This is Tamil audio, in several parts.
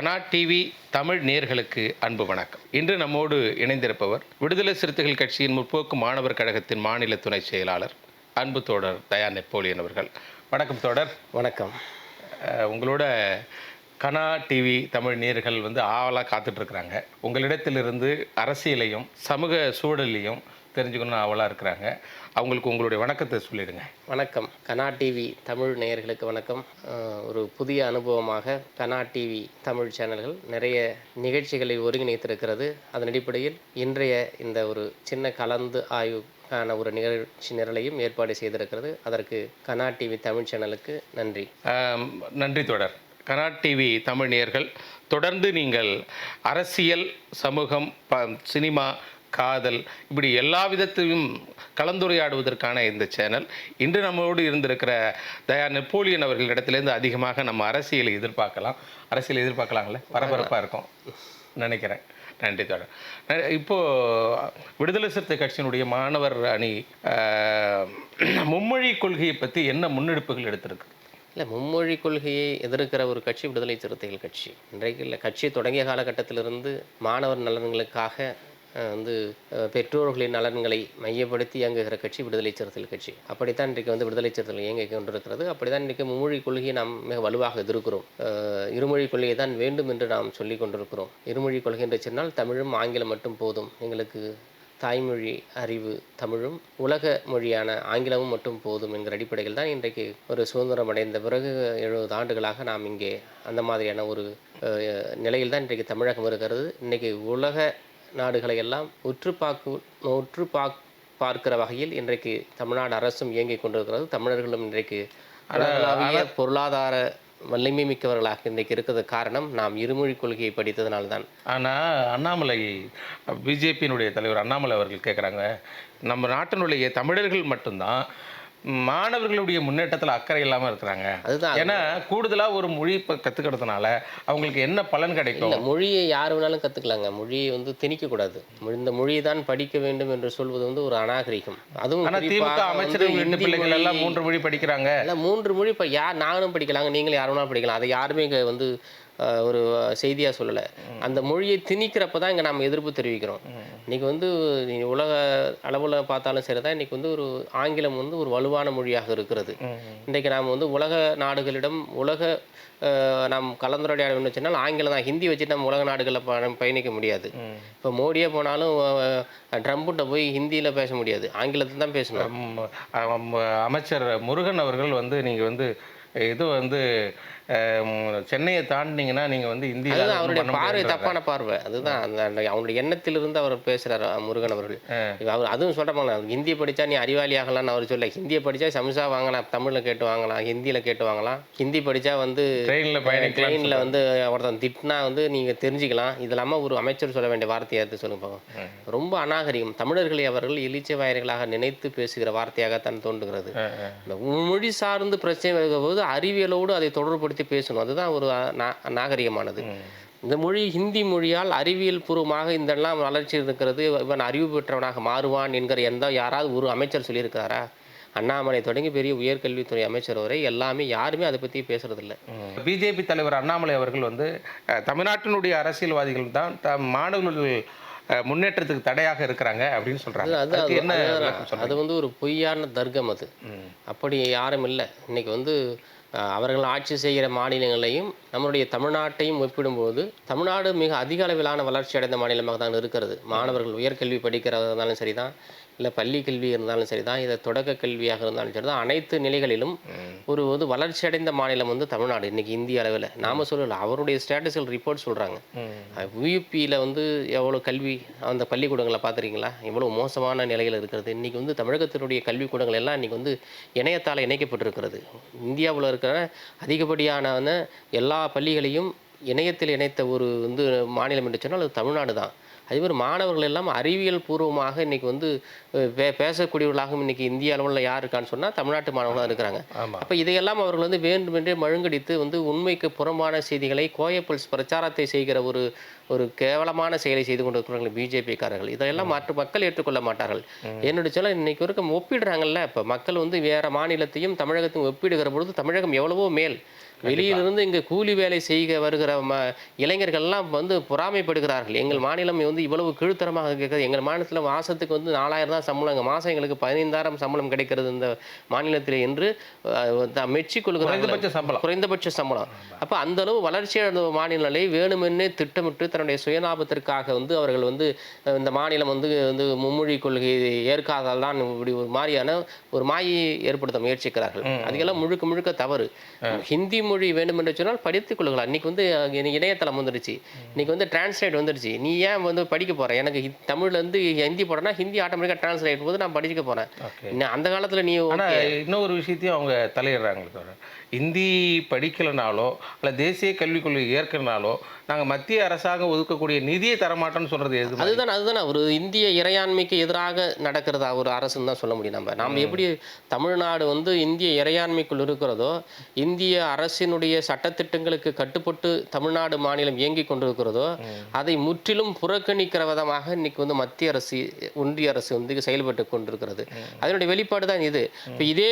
கனா டிவி தமிழ் நேர்களுக்கு அன்பு வணக்கம். இன்று நம்மோடு இணைந்திருப்பவர் விடுதலை சிறுத்தைகள் கட்சியின் முற்போக்கு மாணவர் கழகத்தின் மாநில துணை செயலாளர் அன்பு தோழர் தயா நெப்போலியன் அவர்கள். வணக்கம் தோழர். வணக்கம். உங்களோட கனா டிவி தமிழ் நேர்கள் வந்து ஆவலாக காத்துட்ருக்குறாங்க. உங்களிடத்திலிருந்து அரசியலையும் சமூக சூழலையும் தெரிஞ்சுக்கணும்னு ஆவலாக இருக்கிறாங்க. அவங்களுக்கு உங்களுடைய வணக்கத்தை சொல்லிடுங்க. வணக்கம். கனா டிவி தமிழ் நேயர்களுக்கு வணக்கம். ஒரு புதிய அனுபவமாக கனா டிவி தமிழ் சேனல்கள் நிறைய நிகழ்ச்சிகளை ஒருங்கிணைத்திருக்கிறது. அதன் அடிப்படையில் இன்றைய இந்த ஒரு சின்ன கலந்து ஆய்வுக்கான ஒரு நிகழ்ச்சி நிரலையும் ஏற்பாடு செய்திருக்கிறது. அதற்கு கனா டிவி தமிழ் சேனலுக்கு நன்றி. நன்றி தொடர் கனாட் டிவி தமிழ் நேயர்கள் தொடர்ந்து நீங்கள் அரசியல் சமூகம் ப சினிமா காதல் இப்படி எல்லா விதத்திலும் கலந்துரையாடுவதற்கான இந்த சேனல். இன்று நம்மோடு இருந்திருக்கிற தயா நெப்போலியன் அவர்களிடத்திலேருந்து அதிகமாக நம்ம அரசியலை எதிர்பார்க்கலாம். அரசியல் எதிர்பார்க்கலாங்களே பரபரப்பாக இருக்கும். நினைக்கிறேன். நன்றி தொடர் இப்போது விடுதலை சிறுத்தை கட்சியினுடைய மாணவர் அணி மும்மொழி கொள்கையை பற்றி என்ன முன்னெடுப்புகள் எடுத்திருக்கு? இல்லை மும்மொழி கொள்கையை எதிர்க்கிற ஒரு கட்சி விடுதலை சிறுத்தைகள் கட்சி. இன்றைக்கு இல்லை கட்சி தொடங்கிய காலகட்டத்திலிருந்து மாணவர் நலன்களுக்காக வந்து பெற்றோர்களின் நலன்களை மையப்படுத்தி இயங்குகிற கட்சி விடுதலை சிறுத்தைகள் கட்சி. அப்படித்தான் இன்றைக்கு வந்து விடுதலை சிறுத்தைகள் இயங்கிக் கொண்டிருக்கிறது. அப்படித்தான் இன்றைக்கு மும்மொழி கொள்கையை நாம் மிக வலுவாக எதிர்க்கிறோம். இருமொழி கொள்கையை தான் வேண்டும் என்று நாம் சொல்லிக் கொண்டிருக்கிறோம். இருமொழி கொள்கை என்று சொன்னால் தமிழும் ஆங்கிலம் மட்டும் போதும். எங்களுக்கு தாய்மொழி அறிவு தமிழும் உலக மொழியான ஆங்கிலமும் மட்டும் போதும் என்கிற அடிப்படையில் தான் இன்றைக்கு ஒரு சுதந்திரம் அடைந்த பிறகு எழுபது ஆண்டுகளாக நாம் இங்கே அந்த மாதிரியான ஒரு நிலையில் தான் இன்றைக்கு தமிழகம் இருக்கிறது. இன்றைக்கு உலக நாடுகளை எல்லாம் உற்று பார்க்கு உற்று பாக் பார்க்கிற வகையில் இன்றைக்கு தமிழ்நாடு அரசும் இயங்கிக் கொண்டிருக்கிறது. தமிழர்களும் இன்றைக்கு பொருளாதார வலிமை மிக்கவர்களாக இன்றைக்கு இருக்கிறது காரணம் நாம் இருமொழி கொள்கையை படித்ததனால்தான். ஆனால் அண்ணாமலை பிஜேபியினுடைய தலைவர் அண்ணாமலை அவர்கள் கேட்குறாங்க நம்ம நாட்டினுடைய தமிழர்கள் மட்டும்தான் மாணவர்களுடைய முன்னேற்றத்தில் அக்கறை இல்லாமல் இருக்கிறாங்க. அதுதான் ஏன்னா கூடுதலாக ஒரு மொழி இப்போ கற்றுக்கிறதுனால அவங்களுக்கு என்ன பலன் கிடைக்கும்? மொழியை யார் வேணாலும் கற்றுக்கலாங்க மொழியை வந்து திணிக்கக்கூடாது. இந்த மொழியை தான் படிக்க வேண்டும் என்று சொல்வது வந்து ஒரு அநாகரிகம். அதுவும் ஆனால் திமுக அமைச்சர்கள் பிள்ளைகள் எல்லாம் மூன்று மொழி படிக்கிறாங்க. இல்ல, மூன்று மொழி இப்போ யார் நானும் படிக்கலாங்க நீங்களும் யார் வேணாலும் படிக்கலாம். அதை யாருமே இங்கே வந்து ஒரு செய்தியாக சொல்லலை. அந்த மொழியை திணிக்கிறப்ப தான் இங்கே நம்ம எதிர்ப்பு தெரிவிக்கிறோம். இன்னைக்கு வந்து நீ உலக அளவில் பார்த்தாலும் சரி தான் இன்னைக்கு வந்து ஒரு ஆங்கிலம் வந்து ஒரு வலுவான மொழியாக இருக்கிறது. இன்றைக்கு நாம் வந்து உலக நாடுகளிடம் உலக நாம் கலந்துரையாட வேண்டும் சொன்னால் ஆங்கிலம் தான். ஹிந்தி வச்சு நம்ம உலக நாடுகளில் ப- பயணிக்க முடியாது. இப்போ மோடியே போனாலும் ட்ரம்புட்ட போய் ஹிந்தியில் பேச முடியாது. ஆங்கிலத்தில் தான் பேசணும். அமைச்சர் முருகன் அவர்கள் வந்து நீங்கள் வந்து இது வந்து சென்னையை தாண்டினீங்கன்னா நீங்கள் வந்து அதுதான் அவருடைய பார்வை தப்பான பார்வை. அதுதான் அந்த அவருடைய எண்ணத்திலிருந்து அவர் பேசுறாரு அஹ், முருகன் அவர்கள். அவர் அதுவும் சொல்றாங்க ஹிந்தியை படிச்சா நீ அறிவாளி ஆகலாம்னு அவர் சொல்ல ஹிந்தியை படிச்சா சம்சா வாங்கலாம் தமிழ்ல கேட்டு வாங்கலாம் ஹிந்தியில கேட்டு வாங்கலாம். ஹிந்தி படிச்சா வந்து ட்ரெயினில் பயணிக்கலாம் ட்ரெயினில் வந்து ஒருத்தன் திட்டினா வந்து நீங்கள் தெரிஞ்சுக்கலாம். இது இல்லாமல் ஒரு அமைச்சர் சொல்ல வேண்டிய வார்த்தையை எடுத்து சொல்லுங்க. ரொம்ப அநாகரிகம். தமிழர்களை அவர்கள் இழிச்ச வாயர்களாக நினைத்து பேசுகிற வார்த்தையாகத்தான் தோன்றுகிறது. இந்த மொழி சார்ந்து பிரச்சனை வருகிற போது அறிவியலோடு அதை தொடர்புபடுத்தி பேசணும். அதுதான் ஒரு நாகரிகமானது. இந்த மொழி ஹிந்தி மொழியால் அறிவியல் பூர்வமாக இதெல்லாம் வளர்ச்சி இருக்கிறது இவன் அறிவு பெற்றவனாக மாறுவான் என்கிற எந்த யாராவது ஒரு அமைச்சர் சொல்லியிருக்காரா அண்ணாமலை தொடங்கி பெரிய உயர்கல்வித்துறை அமைச்சர் வரை எல்லாமே யாருமே அதை பற்றி பேசுறதில்ல. பிஜேபி தலைவர் அண்ணாமலை அவர்கள் வந்து தமிழ்நாட்டினுடைய அரசியல்வாதிகள் தான் த மாணவர்கள் முன்னேற்றத்துக்கு தடையாக இருக்கிறாங்க அப்படின்னு சொல்றாங்க. அது என்ன அது- வந்து ஒரு பொய்யான தர்க்கம் அது. அப்படி யாரும் இல்லை. இன்னைக்கு வந்து அவர்கள் ஆட்சி செய்கிற மாநிலங்களையும் நம்மளுடைய தமிழ்நாட்டையும் ஒப்பிடும்போது தமிழ்நாடு மிக அதிக அளவிலான வளர்ச்சி அடைந்த மாநிலமாக தான் இருக்கிறது. மாணவர்கள் உயர்கல்வி படிக்கிறதா இருந்தாலும் சரிதான். இல்லை பள்ளி கல்வி இருந்தாலும் சரிதான் இதை தொடக்க கல்வியாக இருந்தாலும் சரிதான். அனைத்து நிலைகளிலும் ஒரு வந்து வளர்ச்சி அடைந்த மாநிலம் வந்து தமிழ்நாடு இன்னைக்கு இந்திய அளவில். நாம சொல்லல அவருடைய ஸ்டேட்டஸில் ரிப்போர்ட் சொல்கிறாங்க யூபியில் வந்து எவ்வளோ கல்வி அந்த பள்ளிக்கூடங்களை பார்த்துருக்கீங்களா? எவ்வளோ மோசமான நிலையில் இருக்கிறது. இன்றைக்கி வந்து தமிழகத்தினுடைய கல்விக்கூடங்கள் எல்லாம் இன்றைக்கி வந்து இணையத்தால் இணைக்கப்பட்டிருக்கிறது. இந்தியாவில் இருக்கிற அதிகப்படியான எல்லா பள்ளிகளையும் இணையத்தில் இணைத்த ஒரு வந்து மாநிலம் என்று சொன்னால் அது தமிழ்நாடு தான். அதே மாதிரி மாணவர்கள் எல்லாம் அறிவியல் பூர்வமாக இன்றைக்கி வந்து பே பேசக்கூடியவர்களாகவும் இன்னைக்கு இந்திய அளவில் யார் இருக்கான்னு சொன்னால் தமிழ்நாட்டு மாணவர்களாக இருக்கிறாங்க. அப்போ இதையெல்லாம் அவர்கள் வந்து வேண்டுமென்றே மழுங்கடித்து வந்து உண்மைக்கு புறம்பான செய்திகளை கோயப்பல்ஸ் பிரச்சாரத்தை செய்கிற ஒரு ஒரு கேவலமான செயலை செய்து கொண்டிருக்கிறார்கள் பிஜேபிக்காரர்கள். இதையெல்லாம் மற்ற மக்கள் ஏற்றுக்கொள்ள மாட்டார்கள். என்னோட சொல்ல இன்னைக்கு வரைக்கும் ஒப்பிடுறாங்கல்ல இப்போ மக்கள் வந்து வேற மாநிலத்தையும் தமிழகத்தையும் ஒப்பிடுகிற பொழுது தமிழகம் எவ்வளவோ மேல். வெளியிலிருந்து இங்கே கூலி வேலை செய்க வருகிற ம இளைஞர்கள்லாம் வந்து பொறாமைப்படுகிறார்கள். எங்கள் மாநிலம் வந்து இவ்வளவு கீழ்த்தரமாக இருக்கிறது. எங்கள் மாநிலத்தில் மாதத்துக்கு வந்து நாலாயிரம் தான் சம்பளம். எங்கள் மாதம் எங்களுக்கு பதினைந்தாயிரம் சம்பளம் கிடைக்கிறது இந்த மாநிலத்தில் என்று அஹ், த- மெச்சிக் கொள்கிறார்கள். குறைந்தபட்ச சம்பளம். குறைந்தபட்ச சம்பளம். அப்போ அந்த அளவு வளர்ச்சியடைந்த மாநிலங்களை வேணுமென்னே திட்டமிட்டு தன்னுடைய சுயலாபத்திற்காக வந்து அவர்கள் வந்து இந்த மாநிலம் வந்து வந்து மும்மொழி கொள்கையை ஏற்காதால் தான் இப்படி ஒரு மாதிரியான ஒரு மாயை ஏற்படுத்த முயற்சிக்கிறார்கள். அதுக்கெல்லாம் முழுக்க முழுக்க தவறு. ஹிந்தி மொழி வேண்டும் என்று சொன்னால் படித்துக் கொள்ளுங்களா. இன்னைக்கு வந்து இணையதளம் வந்துடுச்சு. இன்னைக்கு வந்து டிரான்ஸ்லேட் வந்துடுச்சு. நீ ஏன் வந்து படிக்க போற? எனக்கு தமிழ்ல இருந்து ஹிந்தி போடனா ஹிந்தி ஆட்டோமேட்டிக்காக டிரான்ஸ்லேட் போது நான் படிக்க போறேன். அந்த காலத்துல நீ ஆனால் இன்னொரு விஷயத்தையும் அவங்க தலையிடுறாங்க இந்தி படிக்கலைனாலோ இல்லை தேசிய கல்விக் கொள்கை ஏற்கனாலோ நாங்கள் மத்திய அரசாங்கம் ஒதுக்கக்கூடிய நிதியை தரமாட்டோம்னு சொல்கிறது எது? அதுதான் அதுதானே. ஒரு இந்திய இறையாண்மைக்கு எதிராக நடக்கிறதா ஒரு அரசுன்னு தான் சொல்ல முடியும் நம்ம. நாம் எப்படி தமிழ்நாடு வந்து இந்திய இறையாண்மைக்குள் இருக்கிறதோ இந்திய அரசினுடைய சட்டத்திட்டங்களுக்கு கட்டுப்பட்டு தமிழ்நாடு மாநிலம் இயங்கி கொண்டிருக்கிறதோ அதை முற்றிலும் புறக்கணிக்கிற விதமாக இன்னைக்கு வந்து மத்திய அரசு ஒன்றிய அரசு வந்து செயல்பட்டு கொண்டிருக்கிறது. அதனுடைய வெளிப்பாடு தான் இது. இப்போ இதே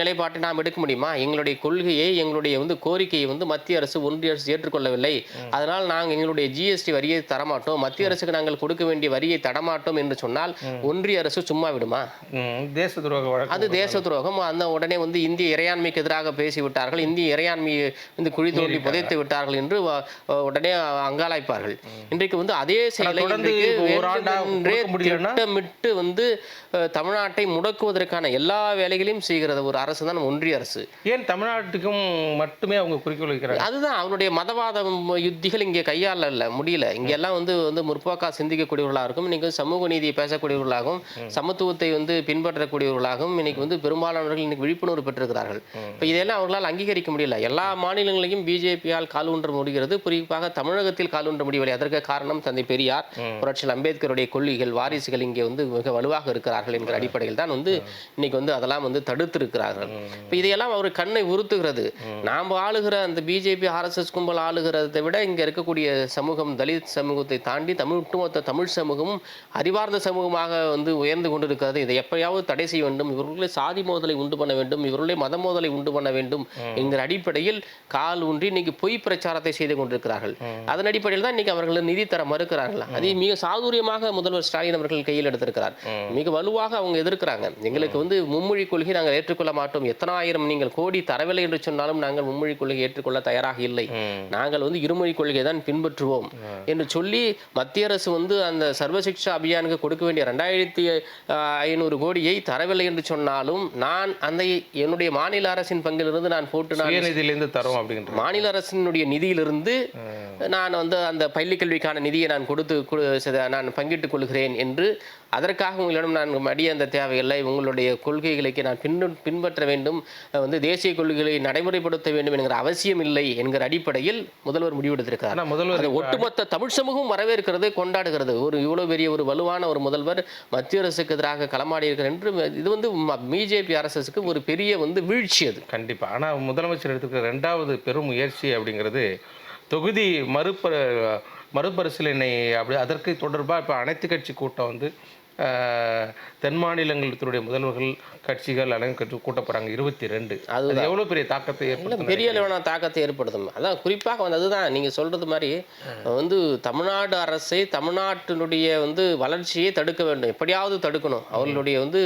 நிலைப்பாட்டை நாம் எடுக்க முடியுமா? எங்களுடைய கொள்கையை எங்களுடைய வந்து கோரிக்கையை வந்து மத்திய அரசு ஒன்றிய அரசு ஏற்றுக்கொள்ளவில்லை. அதனால் நாங்கள் எங்களுடைய ஜிஎஸ்டி வரியை தரமாட்டோம். மத்திய அரசுக்கு நாங்கள் கொடுக்க வேண்டிய வரியை தரமாட்டோம் என்று சொன்னால் ஒன்றிய அரசு சும்மா விடுமா? தேச துரோக வழக்கு. அது தேச துரோகம். அந்த உடனே வந்து இந்திய இறையாண்மைக்கு எதிராக பேசிவிட்டார்கள். இந்திய இறையாண்மையை வந்து குழி தோண்டி புதைத்து விட்டார்கள் என்று உடனே அங்காளாய்ப்பார்கள் இன்றைக்கு வந்து அதே செயலை? திட்டமிட்டு வந்து தமிழ்நாட்டை முடக்குவதற்கான எல்லா வேலைகளையும் செய்கிறது ஒரு அரசு தான் ஒன்றிய அரசு. ஏன் தமிழ்நாட்டுக்கும் மட்டுமே அவங்க குறிக்கோள் வைக்கிறாங்க. அதுதான் அவனுடைய மதவாத யுத்திகள் இங்கே கையாள முடியல. இங்க எல்லாம் வந்து வந்து முற்போக்கா சிந்திக்கக்கூடியவர்களாக இருக்கும் இன்னைக்கு சமூக நீதியை பேசக்கூடியவர்களாகவும் சமத்துவத்தை வந்து பின்பற்றக்கூடியவர்களாகவும் இன்னைக்கு வந்து பெரும்பாலானவர்கள் இன்னைக்கு விழிப்புணர்வு பெற்றிருக்கிறார்கள். இப்போ இதெல்லாம் அவர்களால் அங்கீகரிக்க முடியல. எல்லா மாநிலங்களையும் பிஜேபியால் காலூன்ற முடிகிறது. குறிப்பாக தமிழகத்தில் காலூன்ற முடியவில்லை. அதற்கு காரணம் தந்தை பெரியார். புரட்சியில் அம்பேத்கருடைய கொள்கைகள் வாரிசுகள் இங்கே வந்து மிக வலுவாக இருக்கிறார்கள் என்கிற அடிப்படையில் தான் வந்து இன்னைக்கு வந்து அதெல்லாம் வந்து தடுத்திருக்கிறார்கள். இப்போ இதையெல்லாம் அவர் கண்ணை உறுத்துகிறது நாம் ஆளுகிற அந்த பிஜேபி ஆர்எஸ்எஸ் கும்பல் ஆளுகிறதை விட இங்க இருக்கக்கூடிய சமூகம் தலித் சமூகத்தை தாண்டி தமிழ் ஒட்டுமொத்த தமிழ் சமூகமும் அறிவார்ந்த சமூகமாக வந்து உயர்ந்து கொண்டிருக்கிறது. இதை எப்படியாவது தடை செய்ய வேண்டும். இவர்களே சாதி மோதலை உண்டு பண்ண வேண்டும். இவர்களே மத மோதலை உண்டு பண்ண வேண்டும் என்கிற அடிப்படையில் கால் ஊன்றி இன்னைக்கு பொய் பிரச்சாரத்தை செய்து கொண்டிருக்கிறார்கள். அதன் அடிப்படையில் தான் இன்னைக்கு அவர்கள் நிதி தர மறுக்கிறார்கள். அதை மிக சாதுரியமாக முதல்வர் ஸ்டாலின் அவர்கள் கையில் எடுத்திருக்கிறார். மிக வலுவாக அவங்க எதிர்க்கிறாங்க. எங்களுக்கு வந்து மும்மொழி கொள்கை நாங்கள் ஏற்றுக்கொள்ள மாட்டோம். எத்தனாயிரம் நீங்கள் கோடி தரவில்லை என்று சொன்னாலும் நாங்கள் மும்மொழி கொள்கை ஏற்றுக்கொள்ள தயாராக இல்லை. நாங்கள் வந்து இருமொழி கொள்கை தான் பின்பற்றுவோம். என்று சொல்லி மத்திய அரசு வந்து அந்த சர்வசிக்ஷா அபியானுக்கு கொடுக்க வேண்டிய ரெண்டாயிரத்தி ஐநூறு கோடியை தரவில்லை என்று சொன்னாலும் நான் அந்த என்னுடைய மாநில அரசின் பங்கிலிருந்து நான் போட்டு நான் சுயநிதியிலேருந்து தரோம் அப்படின்ற மாநில அரசினுடைய நிதியிலிருந்து நான் வந்து அந்த பள்ளி கல்விக்கான நிதியை நான் கொடுத்து நான் பங்கிட்டுக் கொள்கிறேன் என்று அதற்காக உங்களிடம் நான் மடிய அந்த தேவையில்லை. உங்களுடைய கொள்கைகளுக்கு நான் பின் பின்பற்ற வேண்டும். வந்து தேசிய கொள்கைகளை நடைமுறைப்படுத்த வேண்டும் என்கிற அவசியம் இல்லை என்கிற அடிப்படையில் முதல்வர் முடிவெடுத்திருக்கிறார். ஆனால் முதல்வர் ஒட்டுமொத்த தமிழ் சமூகம் வரவேற்கிறது கொண்டாடுகிறது. ஒரு இவ்வளவு பெரிய ஒரு வலுவான ஒரு முதல்வர் மத்திய அரசுக்கு எதிராக களமாடி இருக்கிறார் என்று இது வந்து பிஜேபி அரசுக்கு ஒரு பெரிய வந்து வீழ்ச்சி அது. கண்டிப்பா. ஆனா முதலமைச்சர் எடுத்துக்கிற ரெண்டாவது பெரும் முயற்சி அப்படிங்கிறது தொகுதி மறுப மறுபரிசீலனை அப்படி அதற்கு தொடர்பாக இப்போ அனைத்து கட்சி கூட்டம் வந்து தென் மாநிலங்களுடைய முதல்வர்கள் கட்சிகள் அனைத்து கட்சி கூட்ட போகிறாங்க இருபத்தி ரெண்டு. அது எவ்வளோ பெரிய தாக்கத்தை ஏற்படுத்தும் பெரிய அளவான தாக்கத்தை ஏற்படுத்தும். அதான் குறிப்பாக வந்து அதுதான். நீங்கள் சொல்கிறது மாதிரி வந்து தமிழ்நாடு அரசை தமிழ்நாட்டினுடைய வந்து வளர்ச்சியை தடுக்க வேண்டும். எப்படியாவது தடுக்கணும். அவர்களுடைய வந்து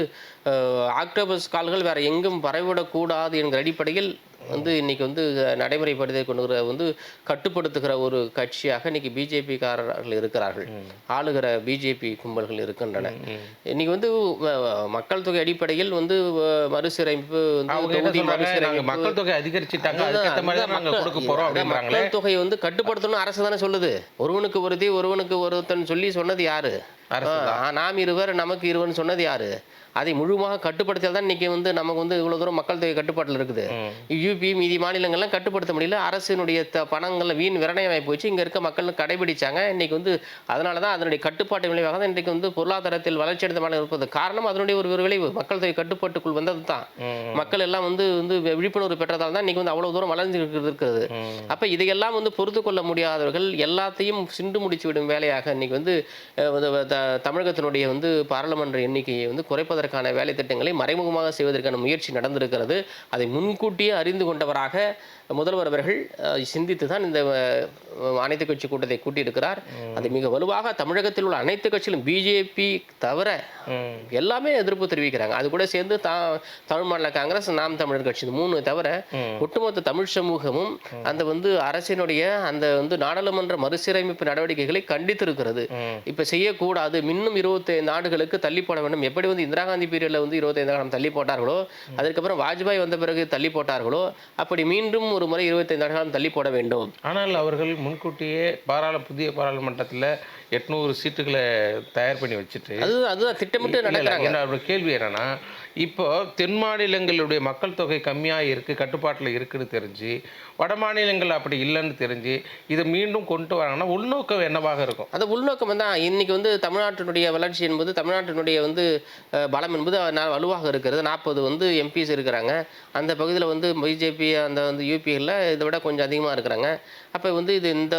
ஆக்டோபஸ் கால்கள் வேற எங்கும் பரவிவிடக்கூடாது என்கிற அடிப்படையில் வந்து இன்னைக்கு வந்து நடைமுறைப்படுத்தி கொண்டு வந்து கட்டுப்படுத்துகிற ஒரு கட்சியாக இன்னைக்கு பிஜேபிக்காரர்கள் இருக்கிறார்கள். ஆளுகிற பிஜேபி கும்பல்கள் இருக்கின்றன. இன்னைக்கு வந்து மக்கள் தொகை அடிப்படையில் வந்து மறுசீரமைப்பு வந்து மக்கள் தொகை அதிகரிச்சிட்டாங்க மக்கள் தொகையை வந்து கட்டுப்படுத்தணும் அரசு தானே சொல்லுது. ஒருவனுக்கு ஒருத்தி ஒருவனுக்கு ஒருத்தன் சொல்லி சொன்னது யாரு? நாம் இருவர் நமக்கு இருவர்னு சொன்னது யாரு? அதை முழுமையாக கட்டுப்படுத்தல் தான் இன்னைக்கு வந்து நமக்கு வந்து இவ்வளவு தூரம் மக்கள் தொகை கட்டுப்பாட்டில் இருக்குது. யூபி மீதி மாநிலங்கள்லாம் கட்டுப்படுத்த முடியல. அரசினுடைய த பணங்கள்ல வீண் விரணையமாகி போச்சு. இங்க இருக்க மக்கள் கடைபிடிச்சாங்க. இன்னைக்கு வந்து அதனால தான் அதனுடைய கட்டுப்பாட்டு விளைவாக தான் இன்றைக்கு வந்து பொருளாதாரத்தில் வளர்ச்சி அடைந்த மாநிலம் இருப்பது. காரணம் அதனுடைய ஒரு ஒரு விளைவு. மக்கள் தொகை கட்டுப்பாட்டுக்குள் வந்தது தான். மக்கள் எல்லாம் வந்து வந்து விழிப்புணர்வு பெற்றதால் தான் இன்னைக்கு வந்து அவ்வளவு தூரம் வளர்ந்து இருக்கிறது. அப்ப இதையெல்லாம் வந்து பொறுத்து கொள்ள முடியாதவர்கள் எல்லாத்தையும் சிண்டு முடிச்சு விடும் வேலையாக இன்னைக்கு வந்து தமிழகத்தினுடைய வந்து பாராளுமன்ற எண்ணிக்கையை வந்து குறைப்பதற்கான வேலை திட்டங்களை மறைமுகமாக செய்வதற்கான முயற்சி நடந்திருக்கிறது. அதை முன்கூட்டியே அறிந்து கொண்டவராக முதல்வர் அவர்கள் சிந்தித்து தான் இந்த அனைத்து கட்சி கூட்டத்தை கூட்டியிருக்கிறார். அது மிக வலுவாக தமிழகத்தில் உள்ள அனைத்து கட்சிகளும் பிஜேபி தவிர எல்லாமே எதிர்ப்பு தெரிவிக்கிறாங்க. அது கூட சேர்ந்து தா தமிழ் மாநில காங்கிரஸ் நாம் தமிழர் கட்சி இந்த மூணு தவிர ஒட்டுமொத்த தமிழ் சமூகமும் அந்த வந்து அரசினுடைய அந்த வந்து நாடாளுமன்ற மறுசீரமைப்பு நடவடிக்கைகளை கண்டித்திருக்கிறது. இப்ப செய்யக்கூடாது இன்னும் இருபத்தைந்து ஆண்டுகளுக்கு தள்ளி போட வேண்டும். எப்படி வந்து இந்திரா காந்தி பீரியட்ல வந்து இருபத்தைந்து ஆண்டு தள்ளி போட்டார்களோ அதுக்கப்புறம் வாஜ்பாய் வந்த பிறகு தள்ளி போட்டார்களோ அப்படி மீண்டும் ஒரு முறை இருபத்தைந்து ஆண்டுகளும் தள்ளி போட வேண்டும். ஆனால் அவர்கள் முன்கூட்டியே பாராள புதிய பாராளுமன்றத்தில் எட்நூறு சீட்டுகளை தயார் பண்ணி வச்சுட்டு அது அதுதான் திட்டமிட்டு நடக்கிறாங்க. கேள்வி என்னன்னா இப்போ தென் மாநிலங்களுடைய மக்கள் தொகை கம்மியாக இருக்குது கட்டுப்பாட்டில் இருக்குன்னு தெரிஞ்சு வட மாநிலங்கள் அப்படி இல்லைன்னு தெரிஞ்சு இதை மீண்டும் கொண்டு வராங்கன்னா உள்நோக்கம் என்னவாக இருக்கும்? அந்த உள்நோக்கம் வந்து இன்னைக்கு வந்து தமிழ்நாட்டினுடைய வளர்ச்சி என்பது தமிழ்நாட்டினுடைய வந்து பலம் என்பது நா- வலுவாக இருக்கிறது. நாற்பது வந்து எம்பிஸ் இருக்கிறாங்க. அந்த பகுதியில் வந்து பிஜேபி அந்த வந்து யூபியில் இதை விட கொஞ்சம் அதிகமாக இருக்கிறாங்க. அப்போ வந்து இது இந்த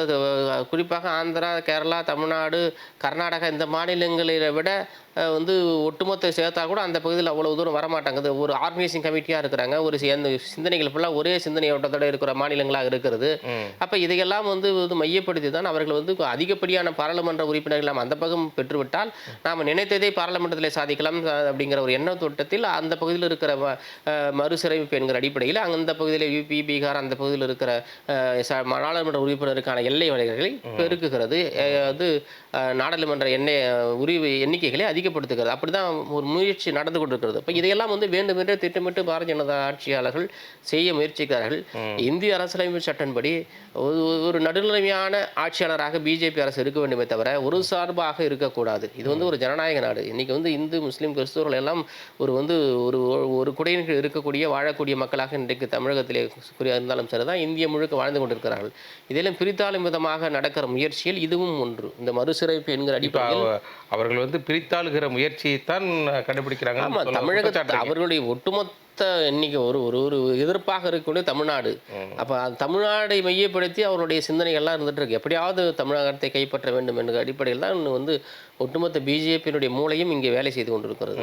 குறிப்பாக ஆந்திரா கேரளா தமிழ்நாடு கர்நாடகா இந்த மாநிலங்களை விட வந்து ஒட்டுமொத்த சேர்த்தா கூட அந்த பகுதியில் அவ்வளவு தூரம் வரமாட்டாங்க இது ஒரு ஆர்கனைசிங் கமிட்டியாக இருக்கிறாங்க. ஒரு அந்த சிந்தனைகள் ஃபுல்லாக ஒரே சிந்தனையோட்டத்தோட இருக்கிற மாநிலங்களாக இருக்கிறது. அப்போ இதையெல்லாம் வந்து மையப்படுத்தி தான் அவர்கள் வந்து அதிகப்படியான பாராளுமன்ற உறுப்பினர்கள் நாம் அந்த பக்கம் பெற்றுவிட்டால் நாம் நினைத்ததை பாராளுமன்றத்தில் சாதிக்கலாம் அப்படிங்கிற ஒரு எண்ண தோட்டத்தில் அந்த பகுதியில் இருக்கிற மறுசீரமைப்பு என்கிற அடிப்படையில் அந்த பகுதியில் யூபி பீகார் அந்த பகுதியில் இருக்கிற நாடாளுமன்ற உறுப்பினருக்கான எல்லை வலைகளை பெருக்குகிறது. அது நாடாளுமன்ற எண்ணெய் உரிவு எண்ணிக்கைகளை அதிகப்படுத்துகிறது. அப்படிதான் ஒரு முயற்சி நடந்து கொண்டிருக்கிறது. இப்போ இதையெல்லாம் வந்து வேண்டுமென்றே திட்டமிட்டு பாரதிய ஜனதா ஆட்சியாளர்கள் செய்ய முயற்சிக்கிறார்கள். இந்திய அரசியலமைப்பு சட்டன்படி ஒரு நடுநிலைமையான ஆட்சியாளராக பிஜேபி அரசு இருக்க வேண்டுமே தவிர ஒரு சார்பாக இருக்கக்கூடாது. இது வந்து ஒரு ஜனநாயக நாடு. இன்னைக்கு வந்து இந்து முஸ்லீம் கிறிஸ்துவர்கள் எல்லாம் ஒரு வந்து ஒரு ஒரு குடையின் இருக்கக்கூடிய வாழக்கூடிய மக்களாக இன்றைக்கு தமிழகத்திலே இருந்தாலும் சரிதான் இந்திய முழுக்க வாழ்ந்து கொண்டிருக்கிறார்கள். இதெல்லாம் பிரித்தாளும் விதமாக நடக்கிற முயற்சியில் இதுவும் ஒன்று. இந்த மறுசீரமைப்பு என்கிற அடிப்படையில் அவர்கள் வந்து பிரித்தாளுகிற முயற்சியைத்தான் கடைபிடிக்கிறாங்க ஆமா தமிழகத்தை அவர்களுடைய ஒட்டுமொத்த இன்னைக்கு ஒரு ஒரு ஒரு எதிர்ப்பாக இருக்கக்கூடிய தமிழ்நாடு. அப்ப அந்த தமிழ்நாடை மையப்படுத்தி அவருடைய சிந்தனைகள்லாம் இருந்துட்டு இருக்கு. எப்படியாவது தமிழகத்தை கைப்பற்ற வேண்டும் என்ற அடிப்படையில் தான் வந்து ஒட்டுமொத்த பிஜேபியினுடைய மூளையும் இங்கே வேலை செய்து கொண்டிருக்கிறது.